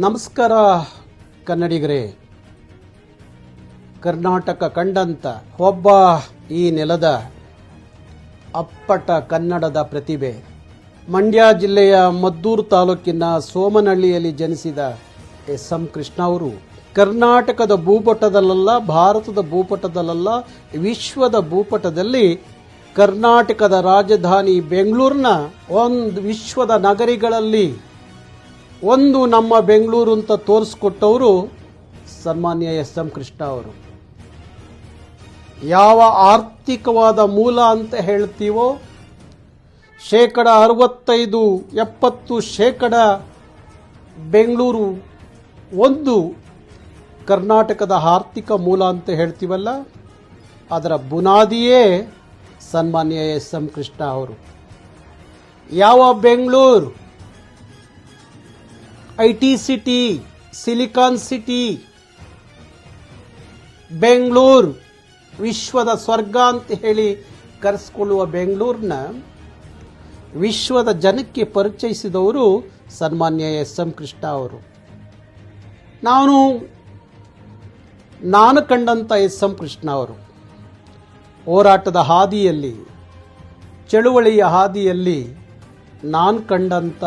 ನಮಸ್ಕಾರ, ಕನ್ನಡಿಗರೇ. ಕರ್ನಾಟಕ ಕಂಡಂತ ಒಬ್ಬ ಈ ನೆಲದ ಅಪ್ಪಟ ಕನ್ನಡದ ಪ್ರತಿಭೆ. ಮಂಡ್ಯ ಜಿಲ್ಲೆಯ ಮದ್ದೂರು ತಾಲೂಕಿನ ಸೋಮನಹಳ್ಳಿಯಲ್ಲಿ ಜನಿಸಿದ ಎಸ್. ಎಂ. ಕೃಷ್ಣ ಅವರು, ಕರ್ನಾಟಕದ ಭೂಪಟದಲ್ಲ ಭಾರತದ ಭೂಪಟದಲ್ಲ ವಿಶ್ವದ ಭೂಪಟದಲ್ಲಿ ಕರ್ನಾಟಕದ ರಾಜಧಾನಿ ಬೆಂಗಳೂರಿನ ಒಂದು ವಿಶ್ವದ ನಗರಿಗಳಲ್ಲಿ ಒಂದು ನಮ್ಮ ಬೆಂಗಳೂರು ಅಂತ ತೋರಿಸ್ಕೊಟ್ಟವರು ಸನ್ಮಾನ್ಯ ಎಸ್ ಎಂ ಕೃಷ್ಣ ಅವರು. ಯಾವ ಆರ್ಥಿಕವಾದ ಮೂಲ ಅಂತ ಹೇಳ್ತೀವೋ, ಶೇಕಡ ಅರವತ್ತೈದು, ಎಪ್ಪತ್ತು ಶೇಕಡ ಬೆಂಗಳೂರು ಒಂದು ಕರ್ನಾಟಕದ ಆರ್ಥಿಕ ಮೂಲ ಅಂತ ಹೇಳ್ತೀವಲ್ಲ, ಅದರ ಬುನಾದಿಯೇ ಸನ್ಮಾನ್ಯ ಎಸ್ ಎಂ ಕೃಷ್ಣ ಅವರು. ಯಾವ Bengaluru? I T city, silicon city, Bengaluru, ವಿಶ್ವದ ಸ್ವರ್ಗ ಅಂತ ಹೇಳಿ ಕರೆಸ್ಕೊಳ್ಳುವ ಬೆಂಗಳೂರಿನ ವಿಶ್ವದ ಜನಕ್ಕೆ ಪರಿಚಯಿಸಿದವರು ಸನ್ಮಾನ್ಯ ಎಸ್ ಎಂ ಕೃಷ್ಣ ಅವರು. ನಾನು ನಾನು ಕಂಡಂಥ ಎಸ್ ಎಂ ಕೃಷ್ಣ ಅವರು. ಹೋರಾಟದ ಹಾದಿಯಲ್ಲಿ, ಚಳುವಳಿಯ ಹಾದಿಯಲ್ಲಿ ನಾನು ಕಂಡಂಥ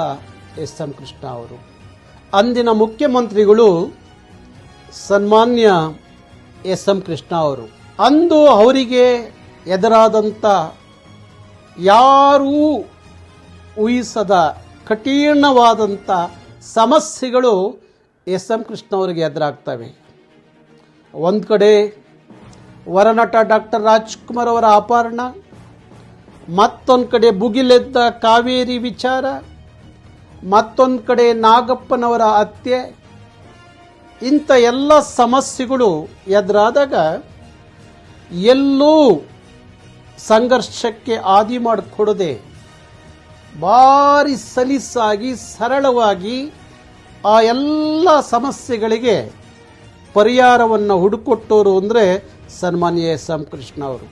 ಎಸ್ ಎಂ ಕೃಷ್ಣ ಅವರು. ಅಂದಿನ ಮುಖ್ಯಮಂತ್ರಿಗಳು ಸನ್ಮಾನ್ಯ ಎಸ್ ಎಂ ಕೃಷ್ಣ ಅವರು. ಅಂದು ಅವರಿಗೆ ಎದುರಾದಂಥ ಯಾರೂ ಊಹಿಸದ ಕಠಿಣವಾದಂಥ ಸಮಸ್ಯೆಗಳು ಎಸ್ ಎಂ ಕೃಷ್ಣ ಅವರಿಗೆ ಎದುರಾಗ್ತವೆ. ಒಂದು ಕಡೆ ವರನಟ ಡಾಕ್ಟರ್ ರಾಜ್ಕುಮಾರ್ ಅವರ ಅಪಹರಣ, ಮತ್ತೊಂದು ಕಡೆ ಭುಗಿಲೆದ್ದ ಕಾವೇರಿ ವಿಚಾರ ಮತ್ತೊಂದು ಕಡೆ ನಾಗಪ್ಪನವರ ಹತ್ಯೆ. ಇಂಥ ಎಲ್ಲ ಸಮಸ್ಯೆಗಳು ಎದುರಾದಾಗ ಎಲ್ಲೂ ಸಂಘರ್ಷಕ್ಕೆ ಆದಿ ಮಾಡಿಕೊಡದೆ ಭಾರಿ ಸಲೀಸಾಗಿ, ಸರಳವಾಗಿ ಆ ಎಲ್ಲ ಸಮಸ್ಯೆಗಳಿಗೆ ಪರಿಹಾರವನ್ನು ಹುಡುಕೊಟ್ಟವರು ಅಂದರೆ ಸನ್ಮಾನ್ಯ ಎಸ್ ಎಂ ಕೃಷ್ಣ ಅವರು.